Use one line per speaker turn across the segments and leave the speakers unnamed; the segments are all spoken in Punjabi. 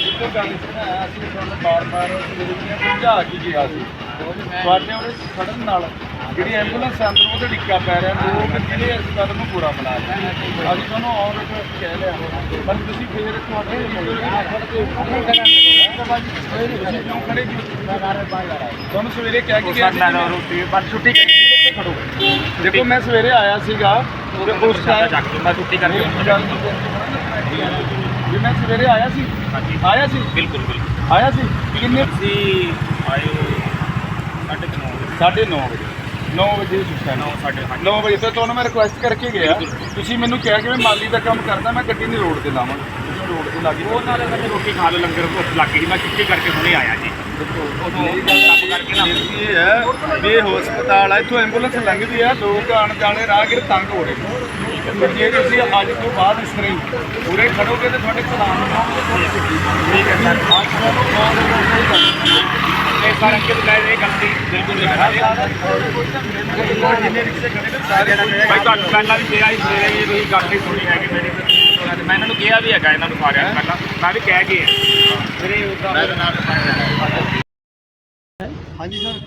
ਇੱਕੋ ਗੱਲ ਸੀ ਨਾ ਅਸੀਂ ਤੁਹਾਨੂੰ ਬਾਰ-ਬਾਰ ਮੇਰੇ ਵੀ ਸਮਝਾ ਕੇ ਗਿਆ ਸੀ ਤੁਹਾਡੇ ਉਹਦੇ ਖੜਨ ਨਾਲ ਜਿਹੜੀ ਐਂਬੂਲੈਂਸ ਅੰਦਰ ਉਹਦੇ ਡਿੱਕਾ ਪੈ ਰਿਹਾ ਲੋਕ ਜਿਹੜੇ ਇਸ ਗੱਲ ਨੂੰ ਬੁਰਾ ਬਣਾ ਰਹੇ ਅਸੀਂ ਤੁਹਾਨੂੰ ਆਨ ਰਿਕਾਰਡ ਕਹਿ ਲਿਆ ਪਰ ਤੁਸੀਂ ਫੇਰ ਤੁਹਾਡੇ ਤੁਸੀਂ ਕਿਉਂ ਖੜੇ ਜੀ ਤੁਹਾਨੂੰ ਸਵੇਰੇ ਕਹਿ ਕੇ ਗਿਆ ਸੀ ਕਿ ਮੈਂ-
ਰੋਟੀ ਪਰ ਛੁੱਟੀ ਕਰੀ ਇੱਥੇ ਖੜੋ।
ਦੇਖੋ ਮੈਂ ਸਵੇਰੇ ਆਇਆ ਸੀਗਾ। ਤੇ ਉਸ ਟਾਈਮ
ਮੈਂ ਛੁੱਟੀ ਕਰਕੇ
ਜੀ ਮੈਂ ਸਵੇਰੇ ਆਇਆ ਸੀ। ਆਇਆ ਸੀ?
ਬਿਲਕੁਲ ਬਿਲਕੁਲ।
ਆਇਆ ਸੀ? ਕਿੰਨੇ?
ਅਸੀਂ ਆਏ ਸਾਢੇ ਕੁ ਨੌ ਵਜੇ।
9:30 ਵਜੇ। 9 ਵਜੇ ਸੁੱਤਾ
ਨੌ ਸਾਢੇ ਹਾਂਜੀ।
9 ਵਜੇ ਤੋਂ ਤੁਹਾਨੂੰ ਮੈਂ ਰਿਕੁਐਸਟ ਕਰਕੇ ਗਿਆ। ਤੁਸੀਂ ਮੈਨੂੰ ਕਿਹਾ ਕਿ ਮੈਂ ਮਾਲੀ ਦਾ ਕੰਮ ਕਰਦਾ ਮੈਂ ਗੱਡੀ ਨਹੀਂ ਰੋਡ ਤੇ ਲਾਵਾਂ। ਰੋਡ ਤੇ ਲਾ ਕੇ
ਉਹ ਨਾਲ ਮੈਂ ਰੋਟੀ ਖਾ ਲਓ ਲੰਗਰ ਭੁੱਖ ਲੱਗ ਗਈ ਮੈਂ ਛੁੱਟੀ ਕਰਕੇ ਹੁਣੇ ਆਇਆ ਜੀ। ਉਦੋਂ ਕੰਮ ਕਰਕੇ ਨਾ।
ਇਹ ਹੈ ਵੀ ਹਸਪਤਾਲ ਆ ਇੱਥੋਂ ਐਂਬੂਲੈਂਸ ਲੰਘਦੀ ਆ ਲੋਕ ਆਣ ਜਾਣੇ ਰਾਹਗੀਰ ਤੰਗ ਹੋ ਰਹੇ ਜੇ ਤੁਸੀਂ ਅੱਜ ਤੋਂ ਬਾਅਦ ਇਸ ਤਰ੍ਹਾਂ ਹੀ ਪੂਰੇ ਖੜੋਗੇ ਤੇ ਤੁਹਾਡੇ ਚਲਾਨ
ਠੀਕ ਹੈ ਸਰ।
ਅੱਜ ਤੁਹਾਨੂੰ ਕਾਲ
ਇਹ ਸਾਰਾ ਅੰਕਿਤ ਲੈ ਇਹ ਗਲਤੀ ਬਿਲਕੁਲ
ਜਿੰਨੇ ਰਿਕਸ਼ੇ ਖੜੇ ਨੇ ਸਾਰੇ
ਭਾਈ ਤੁਹਾਨੂੰ ਪਹਿਲਾਂ ਵੀ ਕਿਹਾ ਸੀ ਸਵੇਰੇ ਵੀ ਤੁਸੀਂ ਗੱਲ ਨਹੀਂ ਸੁਣੀ ਹੈਗੀ ਮੇਰੀ ਕਿਹਾ ਵੀ ਹੈਗਾ ਇਹਨਾਂ ਨੂੰ ਸਾਰਿਆਂ ਨੂੰ ਪਹਿਲਾਂ। ਮੈਂ ਵੀ ਕਹਿ ਕੇ ਮੇਰੇ ਉਦਾਂ
ਹਾਂਜੀ ਸਰ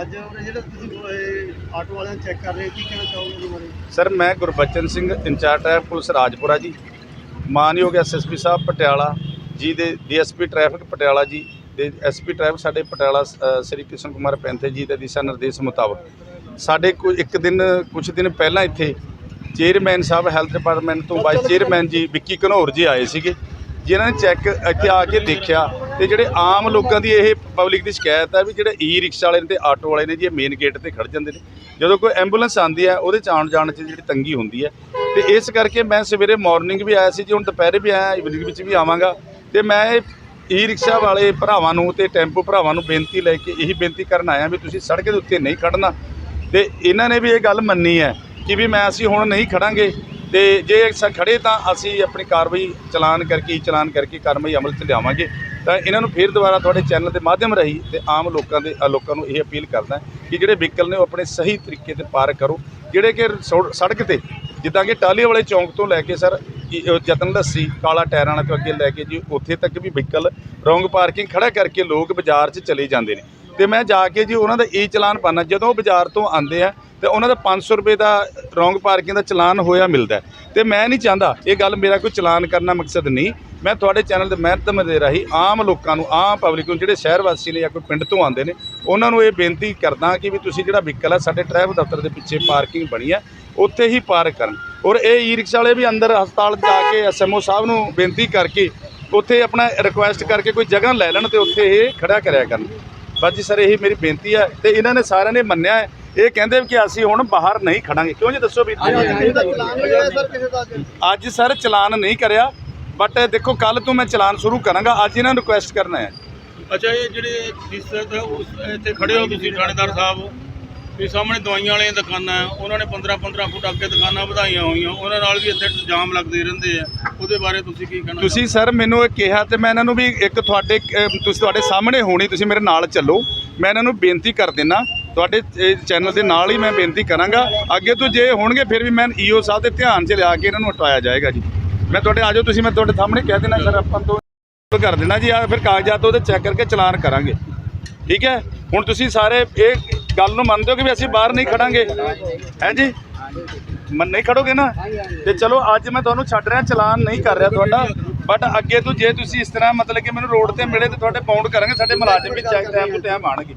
ਅੱਜ ਆਪਣੇ ਜਿਹੜਾ ਤੁਸੀਂ ਇਹ ਆਟੋ ਵਾਲਿਆਂ ਨੂੰ ਚੈੱਕ ਕਰ ਰਹੇ ਕੀ ਕਹਿਣਾ ਚਾਹੋਗੇ ਉਹਦੇ ਬਾਰੇ?
ਸਰ ਮੈਂ ਗੁਰਬਚਨ ਸਿੰਘ ਇੰਚਾਰਜ ਹੈ ਪੁਲਿਸ ਰਾਜਪੁਰਾ ਜੀ। ਮਾਨਯੋਗ ਐਸਐਸਪੀ ਸਾਹਿਬ ਪਟਿਆਲਾ ਜੀ ਦੇ ਡੀਐਸਪੀ ਟ੍ਰੈਫਿਕ ਪਟਿਆਲਾ ਜੀ ਦੇ ਐਸਪੀ ਟ੍ਰੈਫਿਕ ਸਾਡੇ ਪਟਿਆਲਾ ਸ੍ਰੀ ਕ੍ਰਿਸ਼ਨ ਕੁਮਾਰ ਪੈਂਥੇ ਜੀ ਦੇ ਦਿਸ਼ਾ ਨਿਰਦੇਸ਼ ਮੁਤਾਬਕ। ਸਾਡੇ ਕੋਈ ਇੱਕ ਦਿਨ ਕੁਝ ਦਿਨ ਪਹਿਲਾਂ ਇੱਥੇ ਚੇਅਰਮੈਨ ਸਾਹਿਬ, ਹੈਲਥ ਡਿਪਾਰਟਮੈਂਟ ਤੋਂ ਵਾਈਸ ਚੇਅਰਮੈਨ ਜੀ ਵਿੱਕੀ ਘਨੌਰ ਜੀ ਆਏ ਸੀਗੇ, ਜਿਨ੍ਹਾਂ ਨੇ ਚੈੱਕ ਇੱਥੇ ਆ ਕੇ ਦੇਖਿਆ ਤੇ ਜਿਹੜੇ ਆਮ ਲੋਕਾਂ ਦੀ ਇਹ ਪਬਲਿਕ ਦੀ ਸ਼ਿਕਾਇਤ ਹੈ ਵੀ ਜਿਹੜੇ ਈ ਰਿਕਸ਼ਾ ਵਾਲੇ ਨੇ ਤੇ ਆਟੋ ਵਾਲੇ ਨੇ ਜੀ, ਇਹ ਮੇਨ ਗੇਟ ਤੇ ਖੜ ਜਾਂਦੇ ਨੇ। ਜਦੋਂ ਕੋਈ ਐਂਬੂਲੈਂਸ ਆਉਂਦੀ ਹੈ ਉਹਦੇ ਚ ਆਉਣ ਜਾਣ 'ਚ ਜਿਹੜੀ ਤੰਗੀ ਹੁੰਦੀ ਹੈ ਤੇ ਇਸ ਕਰਕੇ ਮੈਂ ਸਵੇਰੇ ਮਾਰਨਿੰਗ ਵੀ ਆਇਆ ਸੀ ਜੀ, ਹੁਣ ਦੁਪਹਿਰੇ ਵੀ ਆਇਆ ਇਵਨਿੰਗ ਵਿੱਚ ਵੀ ਆਵਾਂਗਾ। ਤੇ ਮੈਂ ਈ ਰਿਕਸ਼ਾ ਵਾਲੇ ਭਰਾਵਾਂ ਨੂੰ ਤੇ ਟੈਂਪੂ ਭਰਾਵਾਂ ਨੂੰ ਬੇਨਤੀ ਲੈ ਕੇ ਇਹੀ ਬੇਨਤੀ ਕਰਨ ਆਇਆ ਵੀ ਤੁਸੀਂ ਸੜਕ ਦੇ ਉੱਤੇ ਨਹੀਂ ਖੜਨਾ ਤੇ ਇਹਨਾਂ ਨੇ ਵੀ ਇਹ ਗੱਲ ਮੰਨੀ ਹੈ ਕਿ ਵੀ ਮੈਂ ਅਸੀਂ ਹੁਣ ਨਹੀਂ ਖੜਾਂਗੇ ਤੇ ਜੇ ਸ- ਖੜੇ ਤਾਂ ਅਸੀਂ ਆਪਣੀ ਕਾਰਵਾਈ ਚਲਾਨ ਕਰਕੇ ਚਲਾਨ ਕਰਕੇ ਕਾਰਵਾਈ ਅਮਲ 'ਚ ਲਿਆਵਾਂਗੇ। ਤਾਂ ਇਹਨਾਂ ਨੂੰ ਫਿਰ ਦੁਬਾਰਾ ਤੁਹਾਡੇ ਚੈਨਲ ਦੇ ਮਾਧਿਅਮ ਰਾਹੀਂ ਤੇ ਆਮ ਲੋਕਾਂ ਦੇ ਲੋਕਾਂ ਨੂੰ ਇਹ ਅਪੀਲ ਕਰਦਾ ਕਿ ਜਿਹੜੇ ਵਹੀਕਲ ਨੇ ਉਹ ਆਪਣੇ ਸਹੀ ਤਰੀਕੇ ਤੇ ਪਾਰਕ ਕਰੋ। ਜਿਹੜੇ ਕਿ ਸੋ- ਸੜਕ ਤੇ ਜਿੱਦਾਂ ਕਿ ਟਾਲੀ ਵਾਲੇ ਚੌਂਕ ਤੋਂ ਲੈ ਕੇ ਸਰ ਕਿ, ਅ, ਜਤਨ ਲੱਸੀ ਕਾਲਾ ਟਾਇਰਾਂ ਵਾਲੇ ਤੋਂ ਅੱਗੇ ਲੈ ਕੇ ਜੀ ਉੱਥੇ ਤੱਕ ਵੀ ਵਹੀਕਲ ਰੋਂਗ ਪਾਰਕਿੰਗ ਖੜਾ ਕਰਕੇ ਲੋਕ ਬਾਜ਼ਾਰ 'ਚ ਚਲੇ ਜਾਂਦੇ ਨੇ। ਤੇ ਮੈਂ ਜਾ ਕੇ ਜੀ ਉਹਨਾਂ ਦਾ ਈ ਚਲਾਨ ਪਾਣਾ ਜਦੋਂ ਬਾਜ਼ਾਰ ਤੋਂ ਆਉਂਦੇ ਆ ਤੇ ਉਹਨਾਂ ਦਾ 500 ਰੁਪਏ ਦਾ ਰੋਂਗ ਪਾਰਕਿੰਗ ਦਾ ਚਲਾਨ ਹੋਇਆ ਮਿਲਦਾ ਹੈ। ਤੇ ਮੈਂ ਨਹੀਂ ਚਾਹੁੰਦਾ ਇਹ ਗੱਲ ਮੇਰਾ ਕੋਈ ਚਲਾਨ ਕਰਨਾ ਮਕਸਦ ਨਹੀਂ। ਮੈਂ ਤੁਹਾਡੇ ਚੈਨਲ ਦੇ ਮਾਧਿਅਮ ਦੇ ਰਾਹੀਂ ਆਮ ਲੋਕਾਂ ਨੂੰ, ਆਮ ਪਬਲਿਕ ਨੂੰ, ਜਿਹੜੇ ਸ਼ਹਿਰ ਵਾਸੀ ਨੇ ਜਾਂ ਕੋਈ ਪਿੰਡ ਤੋਂ ਆਉਂਦੇ ਨੇ, ਉਹਨਾਂ ਨੂੰ ਇਹ ਬੇਨਤੀ ਕਰਦਾ ਕਿ ਵੀ ਤੁਸੀਂ ਜਿਹੜਾ ਵਹੀਕਲ ਆ, ਸਾਡੇ ਟ੍ਰੈਫਿਕ ਦਫ਼ਤਰ ਦੇ ਪਿੱਛੇ ਪਾਰਕਿੰਗ ਬਣੀ ਹੈ, ਉੱਥੇ ਹੀ ਪਾਰਕ ਕਰਨ। ਔਰ ਇਹ ਈ ਰਿਕਸ਼ਾ ਵਾਲੇ ਵੀ ਅੰਦਰ ਹਸਪਤਾਲ ਜਾ ਕੇ ਐਸਐਮਓ ਸਾਹਿਬ ਨੂੰ ਬੇਨਤੀ ਕਰਕੇ ਉੱਥੇ ਆਪਣਾ ਰਿਕੁਐਸਟ ਕਰਕੇ ਕੋਈ ਜਗ੍ਹਾ ਲੈ ਲੈਣ ਤੇ ਉੱਥੇ ਇਹ ਖੜਾ ਕਰਿਆ ਕਰਨ। ਬਸ ਜੀ ਸਰ ਇਹ ਮੇਰੀ ਬੇਨਤੀ ਹੈ ਤੇ ਇਹਨਾਂ ਨੇ ਸਾਰਿਆਂ ਨੇ ਮੰਨਿਆ ਹੈ ਇਹ ਕਹਿੰਦੇ ਕਿ ਅਸੀਂ ਹੁਣ ਬਾਹਰ ਨਹੀਂ ਖੜਾਂਗੇ। ਕਿਉਂ ਜੀ ਦੱਸੋ ਵੀ
ਅੱਜ?
ਸਰ ਚਲਾਨ ਨਹੀਂ ਕਰਿਆ ਬਟ ਦੇਖੋ ਕੱਲ ਤੋਂ ਮੈਂ ਚਲਾਨ ਸ਼ੁਰੂ ਕਰਾਂਗਾ। ਅੱਜ ਇਹਨਾਂ ਨੂੰ ਰਿਕੁਐਸਟ ਕਰਨਾ ਹੈ।
ਅੱਛਾ ਇਹ ਜਿਹੜੇ ਤਰ੍ਹਾਂ ਉਸ ਇੱਥੇ ਖੜੇ ਹੋ ਤੁਸੀਂ ਥਾਣੇਦਾਰ ਸਾਹਿਬ ਵੀ ਸਾਹਮਣੇ ਦਵਾਈਆਂ ਵਾਲੀਆਂ ਦੁਕਾਨਾਂ ਉਹਨਾਂ ਨੇ 15 15 ਫੁੱਟ ਅੱਗੇ ਦੁਕਾਨਾਂ ਵਧਾਈਆਂ ਹੋਈਆਂ ਉਹਨਾਂ ਨਾਲ ਵੀ ਇੱਥੇ ਜਾਮ ਲੱਗਦੇ ਰਹਿੰਦੇ ਆ। ਉਹਦੇ ਬਾਰੇ ਤੁਸੀਂ ਕੀ ਕਹਿਣਾ
ਤੁਸੀਂ ਸਰ ਮੈਨੂੰ ਇਹ ਕਿਹਾ ਤੇ ਮੈਂ ਇਹਨਾਂ ਨੂੰ ਵੀ ਇੱਕ ਤੁਹਾਡੇ ਤੁਸੀਂ ਤੁਹਾਡੇ ਸਾਹਮਣੇ ਹੋਣੀ ਤੁਸੀਂ ਮੇਰੇ ਨਾਲ ਚੱਲੋ। ਮੈਂ ਇਹਨਾਂ ਨੂੰ ਬੇਨਤੀ ਕਰ ਦਿੰਨਾ ਤੁਹਾਡੇ ਚੈਨਲ ਦੇ ਨਾਲ ਹੀ ਮੈਂ ਬੇਨਤੀ ਕਰਾਂਗਾ। ਅੱਗੇ ਤੋਂ ਜੇ ਹੋਣਗੇ, ਫਿਰ ਵੀ ਮੈਂ ਈਓ ਸਾਹਿਬ ਦੇ ਧਿਆਨ 'ਚ ਲਿਆ ਕੇ ਇਹਨਾਂ ਨੂੰ ਹਟਾਇਆ ਜਾਏਗਾ ਜੀ। ਮੈਂ ਤੁਹਾਡੇ ਆਜੋ ਤੁਸੀਂ, ਮੈਂ ਤੁਹਾਡੇ ਸਾਹਮਣੇ ਕਹਿ ਦੇਣਾ ਸਰ, ਆਪਾਂ ਤੋਂ ਕਰ ਦੇਣਾ ਜੀ, ਆ ਫਿਰ ਕਾਗਜ਼ਾਤ ਉਹਦੇ ਚੈੱਕ ਕਰਕੇ ਚਲਾਨ ਕਰਾਂਗੇ। ਠੀਕ ਹੈ? ਹੁਣ ਤੁਸੀਂ ਸਾਰੇ ਇਹ ਗੱਲ ਨੂੰ ਮੰਨਦੇ ਹੋ ਕਿ ਵੀ ਅਸੀਂ ਬਾਹਰ ਨਹੀਂ ਖੜਾਂਗੇ? ਹੈ ਜੀ? ਮੰਨ, ਨਹੀਂ ਖੜੋਗੇ ਨਾ? ਤੇ ਚਲੋ, ਅੱਜ ਮੈਂ ਤੁਹਾਨੂੰ ਛੱਡ ਰਿਹਾ, ਚਲਾਨ ਨਹੀਂ ਕਰ ਰਿਹਾ ਤੁਹਾਡਾ। ਬਟ ਅੱਗੇ ਤੋਂ ਜੇ ਤੁਸੀਂ ਇਸ ਤਰ੍ਹਾਂ ਮਤਲਬ ਕਿ ਮੈਨੂੰ ਰੋਡ ਤੇ ਮਿਲੇ ਤੇ ਤੁਹਾਡੇ ਪਾਉਂਡ ਕਰਾਂਗੇ, ਸਾਡੇ ਮੁਲਾਜ਼ਮ ਵੀ ਚੈੱਕ ਟਾਈਮ ਤੋਂ ਟਾਈਮ ਆਣਗੇ।